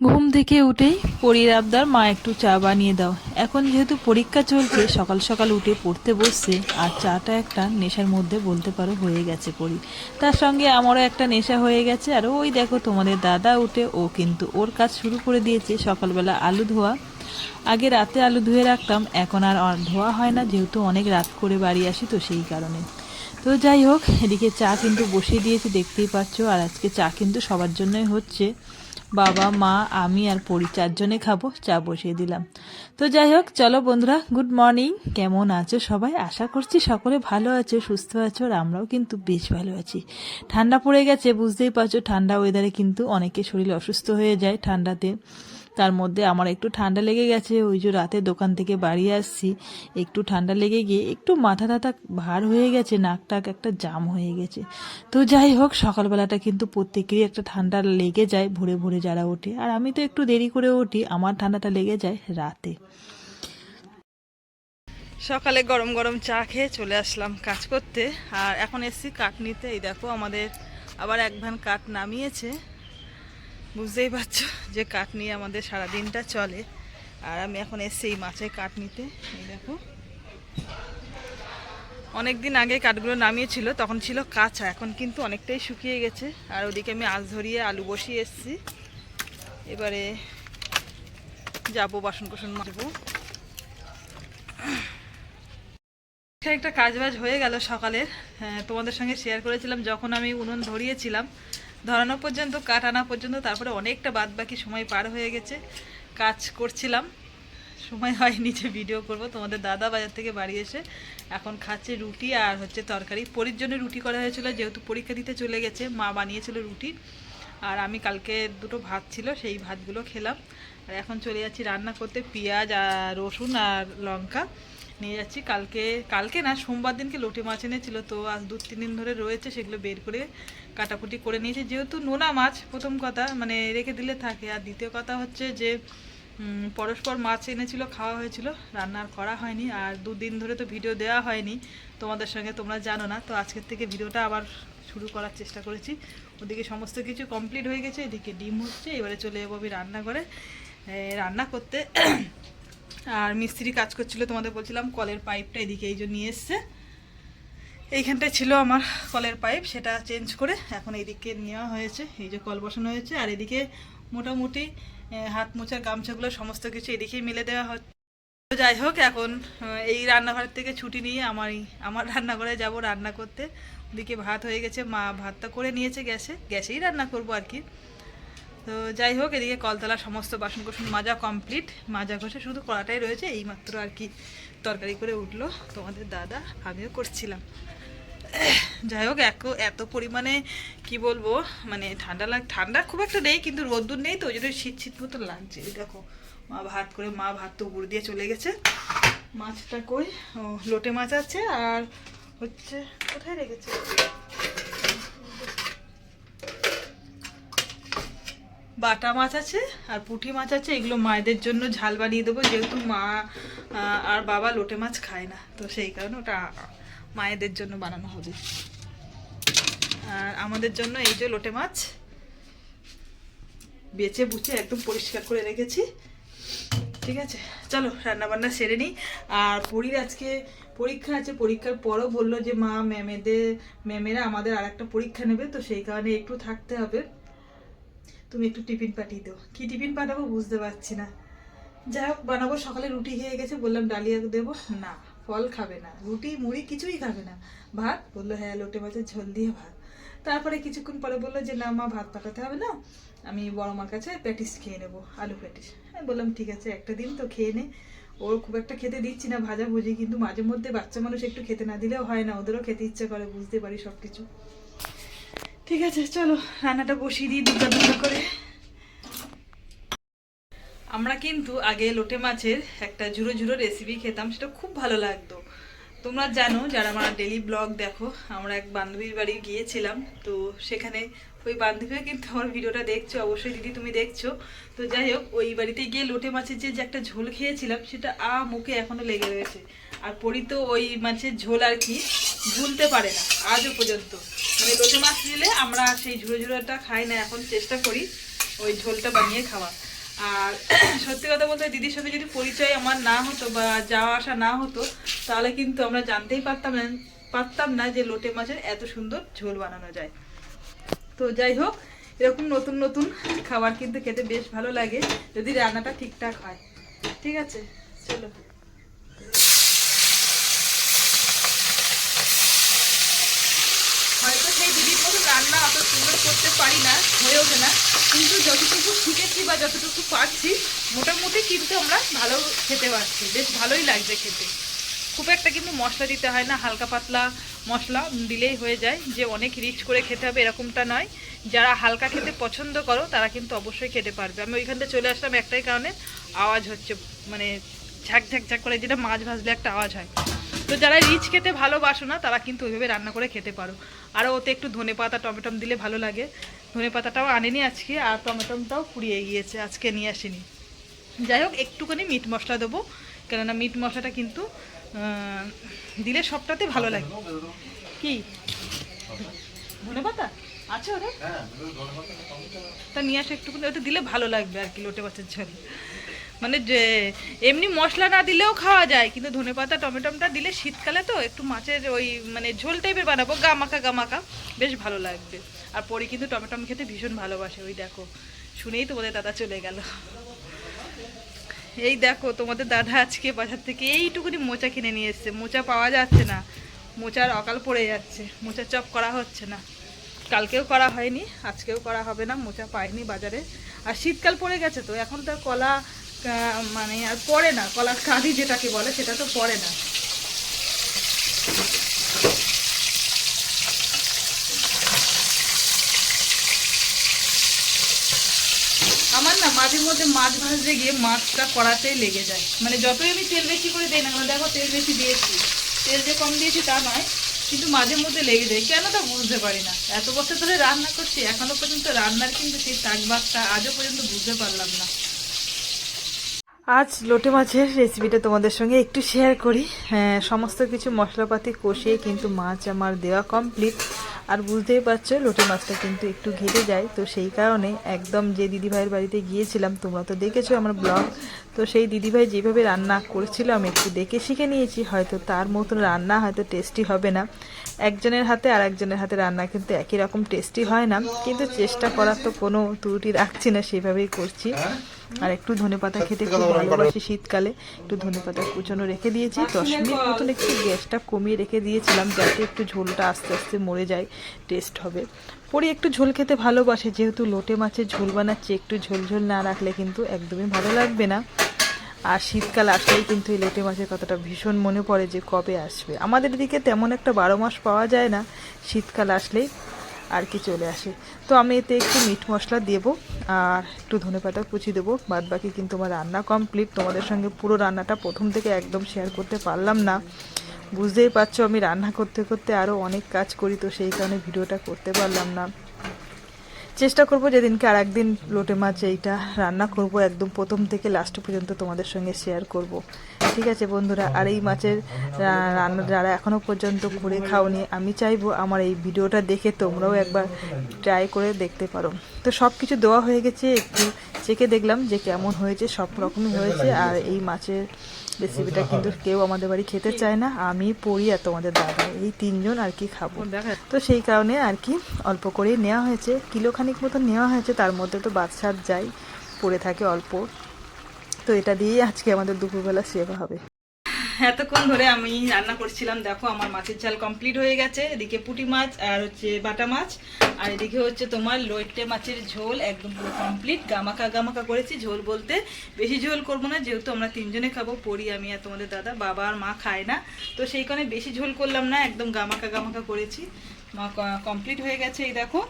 ঘুম থেকে উঠেই পরীর আবদার, মা একটু চা বানিয়ে দাও। এখন যেহেতু পরীক্ষা চলছে, সকাল সকাল উঠে পড়তে বসছে, আর চাটা একটা নেশার মধ্যে বলতে পারো হয়ে গেছে পরি। তার সঙ্গে আমারও একটা নেশা হয়ে গেছে, আর ওই দেখো তোমাদের দাদা উঠে, ও কিন্তু ওর কাজ শুরু করে দিয়েছে সকালবেলা আলু ধোয়া। আগে রাতে আলু ধুয়ে রাখতাম, এখন আর ধোয়া হয় না, যেহেতু অনেক রাত করে বাড়ি আসি তো সেই কারণে। তো যাই হোক, এদিকে চা কিন্তু বসিয়ে দিয়েছি, দেখতেই পাচ্ছ, আর আজকে চা কিন্তু সবার জন্যই হচ্ছে। বাবা, মা, আমি আর পরি চারজনে খাব, চা বসিয়ে দিলাম। তো যাই হোক, চলো বন্ধুরা, গুড মর্নিং। কেমন আছো সবাই? আশা করছি সকলে ভালো আছো, সুস্থ আছো, আর আমরাও কিন্তু বেশ ভালো আছি। ঠান্ডা পড়ে গেছে, বুঝতেই পারছ, ঠান্ডা ওয়েদারে কিন্তু অনেকে শরীর অসুস্থ হয়ে যায় ঠান্ডাতে। তার মধ্যে আমার একটু ঠান্ডা লেগে গেছে, ওই যে রাতে দোকান থেকে বাড়ি আসছি। একটু ঠান্ডা লেগে গিয়ে একটু মাথা টাথা ভার হয়ে গেছে, নাক টাক একটা জাম হয়ে গেছে। তো যাই হোক, সকালবেলাটা কিন্তু প্রত্যেকেরই একটা ঠান্ডা লেগে যায়, ভোরে ভোরে যারা ওঠে। আর আমি তো একটু দেরি করে উঠি, আমার ঠান্ডাটা লেগে যায় রাতে। সকালে গরম গরম চা খেয়ে চলে আসলাম কাজ করতে। আর এখন এসছি কাঠ নিতে এই দেখো, আমাদের আবার এক ভ্যান কাঠ নামিয়েছে। বুঝতেই পারছ যে কাঠ নিয়ে আমাদের সারা দিনটা চলে। আর আমি এখন এসছি এই মাছের কাঠ নিতে। দেখো। অনেক দিন আগে কাঠগুলো নামিয়েছিল তখন ছিল কাঁচা এখন কিন্তু অনেকটাই শুকিয়ে গেছে। আর ওদিকে আমি আজ ধরিয়ে আলু বসিয়ে এসছি। এবারে যাব বাসন কোসন মাজবো। একটা কাজ বাজ হয়ে গেল সকালে হ্যাঁ, তোমাদের সঙ্গে শেয়ার করেছিলাম যখন আমি উনুন ধরিয়েছিলাম ধরানো পর্যন্ত কাঠ আনা পর্যন্ত, তারপরে অনেকটা বাদ বাকি সময় পার হয়ে গেছে। কাজ করছিলাম। সময় হয়নি যে ভিডিও করব। তোমাদের দাদা বাজার থেকে বাড়ি এসে এখন খাচ্ছে রুটি আর হচ্ছে তরকারি। পরীর জন্য রুটি করা হয়েছিল, যেহেতু পরীক্ষা দিতে চলে গেছে, মা বানিয়েছিল রুটি। আর আমি কালকে দুটো ভাত ছিল, সেই ভাতগুলো খেলাম। আর এখন চলে যাচ্ছি রান্না করতে। পেঁয়াজ আর রসুন আর লঙ্কা নিয়ে যাচ্ছি। কালকে কালকে না, সোমবার দিনকে লোটে মাছ এনেছিল। তো আজ দু তিন দিন ধরে রয়েছে, সেগুলো বের করে কাটাকুটি করে নিয়েছি। যেহেতু নোনা মাছ, প্রথম কথা মানে রেখে দিলে থাকে। আর দ্বিতীয় কথা হচ্ছে যে পরস্পর মাছ এনেছিল, খাওয়া হয়েছিল, রান্না আর করা হয়নি। আর দুদিন ধরে তো ভিডিও দেওয়া হয়নি। তোমাদের সঙ্গে তোমরা জানো না। তো আজকের থেকে ভিডিওটা আবার শুরু করার চেষ্টা করেছি। ওদিকে সমস্ত কিছু কমপ্লিট হয়ে গেছে। এদিকে ডিম হচ্ছে। এবারে চলে যাব আমি রান্না করে রান্না করতে। আর মিস্ত্রি কাজ করছিল তোমাদের বলছিলাম, কলের পাইপটা এদিকে এই যে নিয়ে এসছে। এইখানটায় ছিল আমার কলের পাইপ, সেটা চেঞ্জ করে এখন এইদিকে নেওয়া হয়েছে। এই যে কল বসানো হয়েছে, আর এদিকে মোটামুটি হাত মোছার গামছাগুলো সমস্ত কিছু এদিকেই মেলে দেওয়া হচ্ছে যাই হোক, এখন এই রান্নাঘর থেকে ছুটি নিয়ে আমার আমার রান্নাঘরে যাব রান্না করতে। ওদিকে ভাত হয়ে গেছে, মা ভাতটা করে নিয়েছে গ্যাসে, গ্যাসেই রান্না করব আর কি। তো যাই হোক, এদিকে কলতলা সমস্ত বাসন কোসন মাজা কমপ্লিট। মাজা ঘষে শুধু কড়াটাই রয়েছে, এইমাত্র আর কি তরকারি করে উঠল তোমাদের দাদা, আমিও করছিলাম। যাই হোক, এত এত পরিমাণে কি বলব মানে ঠান্ডা লাগ, ঠান্ডা খুব একটা নেই, কিন্তু রোদ্দুর নেই তো, ওই জন্য শীত শীত মতো লাগছে। দেখো, মা ভাত করে, মা ভাত তো উপর দিয়ে চলে গেছে। মাছটা কই? ও, লোটে মাছ আছে, আর হচ্ছে, কোথায় রেখেছে? বাটা মাছ আছে, আর পুঁটি মাছ আছে, এগুলো মায়েদের জন্য ঝাল বানিয়ে দেবো, যেহেতু মা আর বাবা লোটে মাছ খায় না, তো সেই কারণে ওটা মায়েদের জন্য বানানো হবে। আর আমাদের জন্য এই যে লোটে মাছ বেছে বুচে একদম পরিষ্কার করে রেখেছি। ঠিক আছে? চলো রান্না বান্না সেরে নিই। আর পরীর আজকে পরীক্ষা আছে, পরীক্ষার পরও বলল যে মা, ম্যামেদের, ম্যামেরা আমাদের আর একটা পরীক্ষা নেবে, তো সেই কারণে একটু থাকতে হবে। তুমি একটু টিফিন পাঠিয়ে দাও। কি টিফিন পাঠাবো বুঝতে পারছি না। যাই হোক, বানাবো। সকালে রুটি খেয়ে গেছে, বললাম ডালিয়া দেবো। না। ফল খাবে না, রুটি, মুড়ি কিছুই খাবে না। ভাত বলল হ্যাঁ লোটে মাছের ঝোল দিয়ে ভাত। তারপরে কিছুক্ষণ পরে বলল যে, না মা, ভাত পাঠাতে হবে না, আমি বড় মার কাছে প্যাটিস খেয়ে নেব, আলু প্যাটিস। আমি বললাম, ঠিক আছে, একটা দিন তো খেয়ে নে। ওর খুব একটা খেতে দিচ্ছি না ভাজা ভুজি কিন্তু মাঝে মধ্যে বাচ্চা মানুষ একটু খেতে না দিলেও হয় না, ওদেরও খেতে ইচ্ছে করে, বুঝতে পারি সব কিছু ঠিক আছে, চলো, রান্নাটা বসিয়ে দিই দুটো দুটো করে। আমরা কিন্তু আগে লোটে মাছের একটা ঝুরো ঝুরো রেসিপি খেতাম, সেটা খুব ভালো লাগতো। তোমরা জানো, যারা আমার ডেলি ব্লগ দেখো, আমরা এক বান্ধবীর বাড়ি গিয়েছিলাম, তো সেখানে ওই বান্ধবীরা কিন্তু আমার ভিডিওটা দেখছ, অবশ্যই দিদি তুমি দেখছ। তো যাই হোক, ওই বাড়িতে গিয়ে লোটে মাছের যে একটা ঝোল খেয়েছিলাম, সেটা আ মুখে এখনও লেগে রয়েছে। আর পরি তো ওই মাছের ঝোল আর কি ভুলতে পারে না আজও পর্যন্ত। মানে লোটে মাছ নিলে আমরা সেই ঝুড়ো ঝুড়োটা খাই না, এখন চেষ্টা করি ওই ঝোলটা বানিয়ে খাওয়া আর সত্যি কথা বলতে দিদির সাথে যদি পরিচয় আমার না হতো বা যাওয়া আসা না হতো, তাহলে কিন্তু আমরা জানতেই পারতাম না পারতাম না যে লোটে মাছের এত সুন্দর ঝোল বানানো যায়। তো যাই হোক, এরকম নতুন নতুন খাবার কিন্তু খেতে বেশ ভালো লাগে, যদি রান্নাটা ঠিকঠাক হয়। ঠিক আছে, চলো। হয়তো সেই দিদির মতো রান্না অত সুন্দর করতে পারি না, হয়ে ওঠে না। কিন্তু যতটুকু শিখেছি বা যতটুকু পারছি, মোটামুটি কিন্তু আমরা ভালো খেতে পারছি। বেশ ভালোই লাগছে খেতে। খুব একটা কিন্তু মশলা দিতে হয় না, হালকা পাতলা মশলা দিলেই হয়ে যায়। যে অনেক রিচ করে খেতে হবে এরকমটা নয়। যারা হালকা খেতে পছন্দ করো, তারা কিন্তু অবশ্যই খেতে পারবে। আমি ওইখান থেকে চলে আসলাম, একটাই কারণে আওয়াজ হচ্ছে মানে ঝাক ঝাক ঝাক করে, যেটা মাছ ভাজলে একটা আওয়াজ হয়। তো যারা রিচ খেতে ভালোবাসো না, তারা কিন্তু ওইভাবে রান্না করে খেতে পারো। আর ওতে একটু ধনে পাতা টমেটম দিলে ভালো লাগে। ধনে পাতাটাও আনেনি আজকে, আর টমেটমটাও পুড়িয়ে গিয়েছে, আজকে নিয়ে আসিনি। যাই হোক, একটুখানি মিট মশলা দেবো, কেননা মিট মশলাটা কিন্তু দিলে সবটাতে ভালো লাগে। কি? ধনে পাতা আছে ওরে তা নিয়ে আসো একটুখানি, ওটা দিলে ভালো লাগবে আর কি, লোটে মাছের ঝোল। মানে যে, এমনি মশলা না দিলেও খাওয়া যায়, কিন্তু ধনে পাতা টমেটোমটা দিলে শীতকালে তো একটু মাছের ওই মানে ঝোল টাইপের বানাবো গামাকা গামাকা বেশ ভালো লাগবে। আর পরে কিন্তু টমেটম খেতে ভীষণ ভালোবাসে, ওই দেখো। শুনেই তোমাদের দাদা চলে গেল। এই দেখো, তোমাদের দাদা আজকে বাজার থেকে এইটুকুনি মোচা কিনে নিয়ে এসছে। মোচা পাওয়া যাচ্ছে না। মোচার অকাল পড়ে যাচ্ছে। মোচা চপ করা হচ্ছে না। কালকেও করা হয়নি, আজকেও করা হবে না। মোচা পাইনি বাজারে। আর শীতকাল পড়ে গেছে তো, এখন তো কলা মানে আর পড়ে না। কলার কাঁদি যেটাকে বলে, সেটা তো পড়ে না আমার না মাঝে মধ্যে মাছ ভাজতে গিয়ে মাছটা কড়াতেই লেগে যায়। মানে যতই আমি তেল বেশি করে দিই না কেন, দেখো তেল বেশি দিয়েছি। তেল যে কম দিয়েছি তা নয়, কিন্তু মাঝে মধ্যে লেগে যায়। কেন তা বুঝতে পারি না। এত বছর ধরে রান্না করছি, এখনও পর্যন্ত রান্নার কিন্তু সেই তাকবাকটা আজও পর্যন্ত বুঝতে পারলাম না। আজ লোটে মাছের রেসিপিটা তোমাদের সঙ্গে একটু শেয়ার করি। হ্যাঁ সমস্ত কিছু মশলাপাতি কষিয়ে কিন্তু মাছ আমার দেওয়া কমপ্লিট আর বুঝতেই পারছ, লোটে মাছটা কিন্তু একটু ঘেটে যায়। তো সেই কারণে একদম যে দিদিভাইয়ের বাড়িতে গিয়েছিলাম, তোমরা তো দেখেছ আমার ব্লগ। তো সেই দিদিভাই যেভাবে রান্না করেছিল আমি একটু দেখে শিখে নিয়েছি। হয়তো তার মতন রান্না হয়তো টেস্টি হবে না। একজনের হাতে আর একজনের হাতে রান্না কিন্তু একই রকম টেস্টি হয় না। কিন্তু চেষ্টা করার তো কোনো ত্রুটি রাখছি না সেভাবেই করছি। আর একটু ধনেপাতা খেতে খুব ভালোবাসি শীতকালে। একটু ধনেপাতা কুচনো রেখে দিয়েছি। দশ মিনিট মতন একটু গ্যাসটা কমিয়ে রেখে দিয়েছিলাম যাতে একটু ঝোলটা আস্তে আস্তে মরে যায় টেস্ট হবে। পরে একটু ঝোল খেতে ভালোবাসে যেহেতু লোটে মাছের ঝোল বানাচ্ছি একটু ঝোল ঝোল না রাখলে কিন্তু একদমই ভালো লাগবে না। আর শীতকাল আসলেই কিন্তু এই লেটে মাছের কথাটা ভীষণ মনে পড়ে যে কবে আসবে। আমাদের দিকে তেমন একটা বারো মাস পাওয়া যায় না, শীতকাল আসলেই আর কি চলে আসে। তো আমি এতে একটু মিট মশলা দেবো, আর একটু ধনেপাতা কুচি দেবো, বাদ বাকি কিন্তু আমার রান্না কমপ্লিট তোমাদের সঙ্গে পুরো রান্নাটা প্রথম থেকে একদম শেয়ার করতে পারলাম না। বুঝতেই পারছ আমি রান্না করতে করতে আরও অনেক কাজ করি, তো সেই কারণে ভিডিওটা করতে পারলাম না। চেষ্টা করব যেদিনকে আর একদিন লোটে মাছ এইটা রান্না করব, একদম প্রথম থেকে লাস্ট পর্যন্ত তোমাদের সঙ্গে শেয়ার করব। ঠিক আছে বন্ধুরা, আর এই মাছের রান্না যারা এখনও পর্যন্ত করে খাওনি, আমি চাইব আমার এই ভিডিওটা দেখে তোমরাও একবার ট্রাই করে দেখতে পারো। তো সব কিছু দেওয়া হয়ে গেছে, একটু চেকে দেখলাম যে কেমন হয়েছে সব রকমই হয়েছে, আর এই মাছের রেসিপিটা কিন্তু কেউ আমাদের বাড়ি খেতে চায় না। আমি পড়ি আর তোমাদের দাদা এই তিনজন আর কি খাব। তো সেই কারণে আর কি অল্প করেই নেওয়া হয়েছে। কিলোখানিক মতো মতন নেওয়া হয়েছে তার মধ্যে তো বাদশার যাই পড়ে থাকে অল্প। তো এটা দিয়েই আজকে আমাদের দুপুরবেলা সেবা হবে। এতক্ষণ ধরে আমি রান্না করছিলাম, দেখো আমার মাছের ঝাল কমপ্লিট হয়ে গেছে। এদিকে পুঁটি মাছ আর হচ্ছে বাটা মাছ। আর এদিকে হচ্ছে তোমার লইটে মাছের ঝোল, একদম পুরো কমপ্লিট গামাকা গামাকা করেছি ঝোল বলতে। বেশি ঝোল করব না, যেহেতু আমরা তিনজনে খাব পড়ি আমি আর তোমাদের দাদা, বাবা আর মা খায় না। তো সেই কারণে বেশি ঝোল করলাম না, একদম গামাকা গামাকা করেছি। মা কমপ্লিট হয়ে গেছে এই দেখো।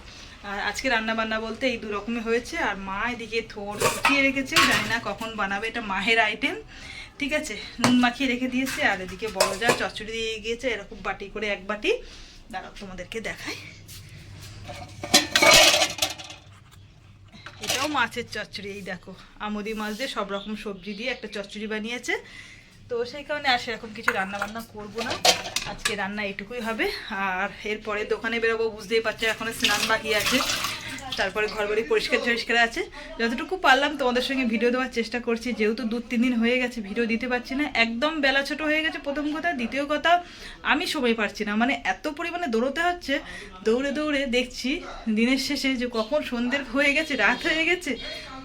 আর আজকে রান্না বান্না বলতে এই দু রকমের হয়েছে। আর মা এদিকে থোর উঠিয়ে রেখেছে, জানি না কখন বানাবে, এটা মাহের আইটেম ঠিক আছে? নুন মাখিয়ে রেখে দিয়েছে, আর এদিকে বড় যা চচ্চড়ি দিয়ে গিয়েছে, এরকম বাটি করে এক বাটি। দাঁড়াও, তোমাদেরকে দেখাই। এটাও মাছের চচ্চড়ি, এই দেখো। আমুদি মাছ দিয়ে সব রকম সবজি দিয়ে একটা চচ্চড়ি বানিয়েছে। তো সেই কারণে আর সেরকম কিছু রান্না বান্না করব না। আজকে রান্না এটুকুই হবে। আর এরপরে দোকানে বেরোবো, বুঝতেই পারছ, এখনও স্নান বাকি আছে। তারপরে ঘর বাড়ি পরিষ্কার পরিষ্কার আছে। যতটুকু পারলাম তোমাদের সঙ্গে ভিডিও দেওয়ার চেষ্টা করছি, যেহেতু দু তিন দিন হয়ে গেছে ভিডিও দিতে পারছি না, একদম বেলা ছোট হয়ে গেছে প্রথম কথা। দ্বিতীয় কথা, আমি সময় পারছি না। মানে এত পরিমাণে দৌড়তে হচ্ছে, দৌড়ে দৌড়ে দেখছি দিনের শেষে যে কখন সন্ধ্যের হয়ে গেছে, রাত হয়ে গেছে,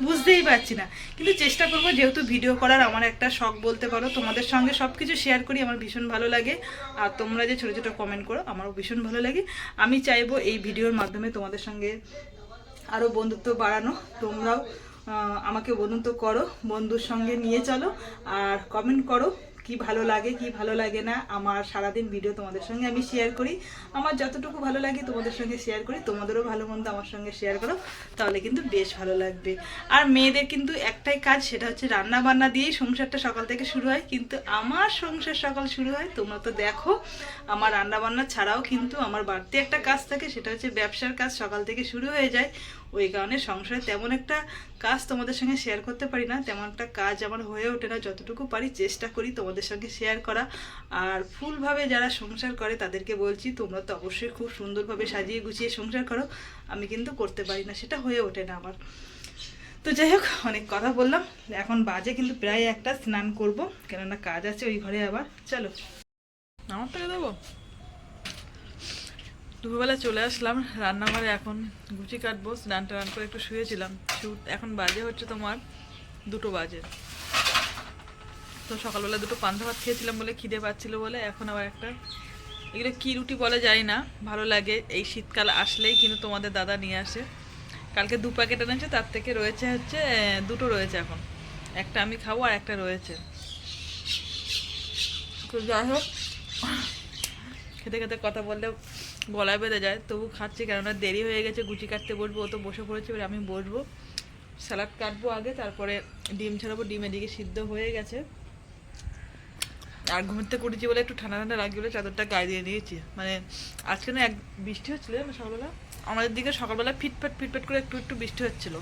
বুঝতেই পারছি না। কিন্তু চেষ্টা করব, যেহেতু ভিডিও করার আমার একটা শখ বলতে পারো, তোমাদের সঙ্গে সব কিছু শেয়ার করি, আমার ভীষণ ভালো লাগে। আর তোমরা যে ছোটো ছোটো কমেন্ট করো, আমারও ভীষণ ভালো লাগে। আমি চাইব এই ভিডিওর মাধ্যমে তোমাদের সঙ্গে আরও বন্ধুত্ব বাড়ানো। তোমরাও আমাকে বন্ধুত্ব করো বন্ধুর সঙ্গে নিয়ে চলো আর কমেন্ট করো। কি ভালো লাগে, কি ভালো লাগে না, আমার সারাদিন ভিডিও তোমাদের সঙ্গে আমি শেয়ার করি। আমার যতটুকু ভালো লাগে তোমাদের সঙ্গে শেয়ার করি, তোমাদেরও ভালো মন্দ আমার সঙ্গে শেয়ার করো, তাহলে কিন্তু বেশ ভালো লাগবে। আর মেয়েদের কিন্তু একটাই কাজ, সেটা হচ্ছে রান্না বান্না দিয়েই সংসারটা সকাল থেকে শুরু হয়, কিন্তু আমার সংসার সকাল শুরু হয়, তোমরা তো দেখো, আমার রান্না বান্না ছাড়াও কিন্তু আমার বাড়তি একটা কাজ থাকে, সেটা হচ্ছে ব্যবসার কাজ সকাল থেকে শুরু হয়ে যায়। ওই কারণে সংসারে তেমন একটা কাজ তোমাদের সঙ্গে শেয়ার করতে পারি না, তেমন একটা কাজ আমার হয়ে ওঠে না, যতটুকু পারি চেষ্টা করি তোমাদের সঙ্গে শেয়ার করা। আর ফুলভাবে যারা সংসার করে তাদেরকে বলছি, তোমরা তো অবশ্যই খুব সুন্দরভাবে সাজিয়ে গুছিয়ে সংসার করো, আমি কিন্তু করতে পারি না, সেটা হয়ে ওঠে না আমার। তো যাই হোক, অনেক কথা বললাম, এখন বাজে কিন্তু প্রায় একটা, স্নান করব, কেননা কাজ আছে ওই ঘরে আবার, চলো। আমার থেকে দেবো? দুপুরবেলা চলে আসলাম, রান্নাঘরে এখন গুচি কাটবো, স্নান টান করে একটু শুয়েছিলাম। এখন বাজে হচ্ছে তোমার দুটো বাজে। তো সকালবেলা দুটো পান্তা ভাত খেয়েছিলাম বলে খিদে পাচ্ছিল বলে, এখন আবার একটা। এগুলো কী রুটি বলা যায় না, ভালো লাগে। এই শীতকাল আসলেই কিন্তু তোমাদের দাদা নিয়ে আসে। কালকে দু প্যাকেট এনেছে, তার থেকে রয়েছে হচ্ছে দুটো রয়েছে এখন। একটা আমি খাব আর একটা রয়েছে। তো যাই হোক, খেতে খেতে কথা বললে গলায় বেঁধে যায়, তবু খাচ্ছি কেননা দেরি হয়ে গেছে, গুচি কাটতে বসবো, ও তো বসে পড়েছে, এবার আমি বসবো। স্যালাড কাটবো আগে, তারপরে ডিম ছাড়াবো, ডিম এদিকে সিদ্ধ হয়ে গেছে। আর ঘুমের থেকে উঠেছি বলে একটু ঠান্ডা ঠান্ডা লাগছে বলে চাদরটা গায়ে দিয়ে দিয়েছি। মানে আজকে না এক বৃষ্টি হচ্ছিল না সকালবেলা? আমাদের দিকে সকালবেলা ফিটফাট ফিটফাট করে একটু একটু বৃষ্টি হচ্ছিল।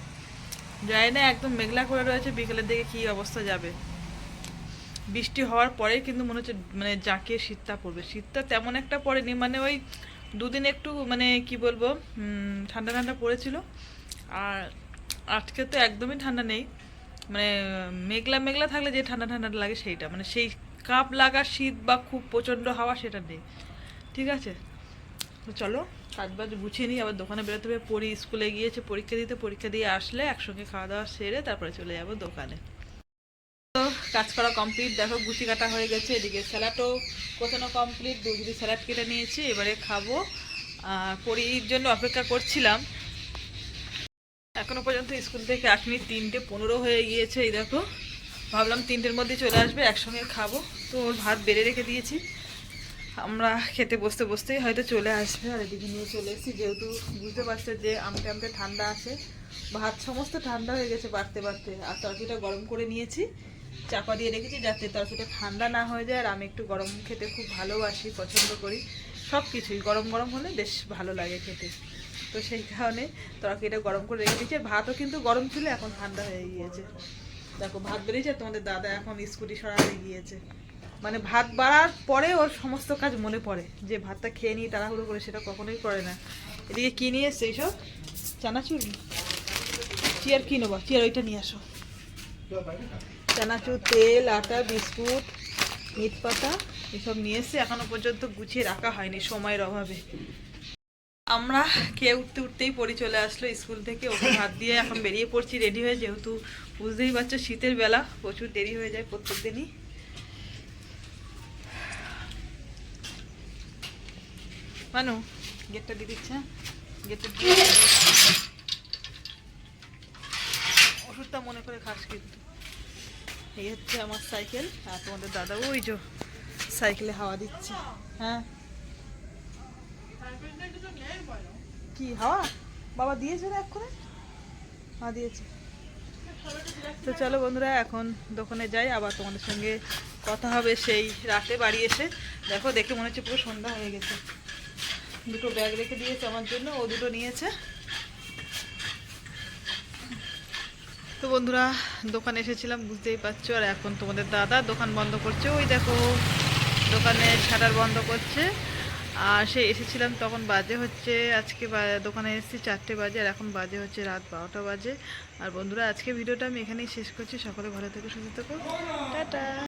যায় না, একদম মেঘলা করে রয়েছে, বিকেলের দিকে কী অবস্থা যাবে? বৃষ্টি হওয়ার পরে কিন্তু মনে হচ্ছে মানে জাঁকিয়ে শীতটা পড়বে। শীতটা তেমন একটা পড়েনি মানে ওই দুদিন একটু মানে কি বলব ঠান্ডা ঠান্ডা পড়েছিল। আর আজকে তো একদমই ঠান্ডা নেই। মানে মেঘলা মেঘলা থাকলে যে ঠান্ডা ঠান্ডা লাগে সেইটা। মানে সেই কাপ লাগা শীত বা খুব প্রচণ্ড হাওয়া সেটা নেই। ঠিক আছে? তো চলো কাজ বাজ গুছিয়ে নিই, আবার দোকানে বেরোতে হবে পড়ি, স্কুলে গিয়েছে, পরীক্ষা দিতে, পরীক্ষা দিয়ে আসলে একসঙ্গে খাওয়া দাওয়া সেরে তারপরে চলে যাব দোকানে। কাজ করা কমপ্লিট দেখো, গুটি কাটা হয়ে গেছে, এদিকে স্যালাডও কোথানো কমপ্লিট দুধি স্যালাড কেটে নিয়েছি, এবারে খাব। আর পরির জন্য অপেক্ষা করছিলাম। এখনও পর্যন্ত স্কুল থেকে আসনি, তিনটে পনেরো হয়ে গিয়েছে, এই দেখো। ভাবলাম তিনটের মধ্যে চলে আসবে, একসঙ্গে খাব। তো ওর ভাত বেড়ে রেখে দিয়েছি। আমরা খেতে বসতে বসতেই হয়তো চলে আসবে, আর এদিকে নিয়ে চলে এসেছি। যেহেতু বুঝতে পারছে যে আমতে আমতে ঠান্ডা আছে, ভাত সমস্ত ঠান্ডা হয়ে গেছে বাড়তে বাড়তে। আর তরকারিটা গরম করে নিয়েছি। চাপা দিয়ে রেখেছি যাতে তরকারিটা ঠান্ডা না হয়ে যায় আর আমি একটু গরম খেতে খুব ভালোবাসি, পছন্দ করি। সব কিছুই গরম গরম হলে বেশ ভালো লাগে খেতে। তো সেই কারণে তরকারিটা গরম করে রেখে দিয়েছি ভাতও কিন্তু গরম ছিল, এখন ঠান্ডা হয়ে গিয়েছে। দেখো, ভাত বেরিয়েছে তোমাদের দাদা এখন স্কুটি সরাতে গিয়েছে। মানে ভাত বাড়ার পরে ওর সমস্ত কাজ মনে পড়ে। যে ভাতটা খেয়ে নিই তাড়াহুড়ো করে সেটা কখনোই করে না। এদিকে কি নিয়ে এসছে এইসব? চানাচুর? চেয়ার কি নেব? চেয়ার ওইটা নিয়ে আসো। চানাচুর, তেল, আটা, বিস্কুট মিট পাতা এসব নিয়ে এসে এখনও পর্যন্ত গুছিয়ে রাখা হয়নি সময়ের অভাবে। আমরা খেয়ে উঠতে উঠতেই পড়ি চলে আসলো স্কুল থেকে, ওকে হাত দিয়ে এখন বেরিয়ে পড়ছি রেডি হয়ে, যেহেতু বুঝতেই পারছ শীতের বেলা, প্রচুর দেরি হয়ে যায় প্রত্যেক দিনই মানু গেটটা দিয়ে দিচ্ছে গেটটা ওষুধটা মনে করে খাস কিন্তু। এই হচ্ছে আমার সাইকেল। আর তোমাদের দাদা, ওই যে সাইকেলে হাওয়া দিচ্ছে। হ্যাঁ? কি, হাওয়া? বাবা দিয়েছে না এক্ষুনি? হ্যাঁ দিয়েছে। তো চলো বন্ধুরা, এখন দোকানে যাই, আবার তোমাদের সঙ্গে কথা হবে সেই রাতে বাড়ি এসে। দেখো, দেখে মনে হচ্ছে পুরো সন্ধ্যা হয়ে গেছে। দুটো ব্যাগ রেখে দিয়েছে আমার জন্য, ও দুটো নিয়েছে। তো বন্ধুরা, দোকানে এসেছিলাম, বুঝতেই পারছ, আর এখন তোমাদের দাদা দোকান বন্ধ করছে। ওই দেখো, দোকানে শাটার বন্ধ করছে। আর সে এসেছিলাম, তখন বাজে হচ্ছে, আজকে দোকানে এসেছি চারটে বাজে, আর এখন বাজে হচ্ছে রাত বারোটা বাজে। আর বন্ধুরা, আজকে ভিডিওটা আমি এখানেই শেষ করছি। সকলে ভালো থেকে, সুস্থ থেকো। টাটা।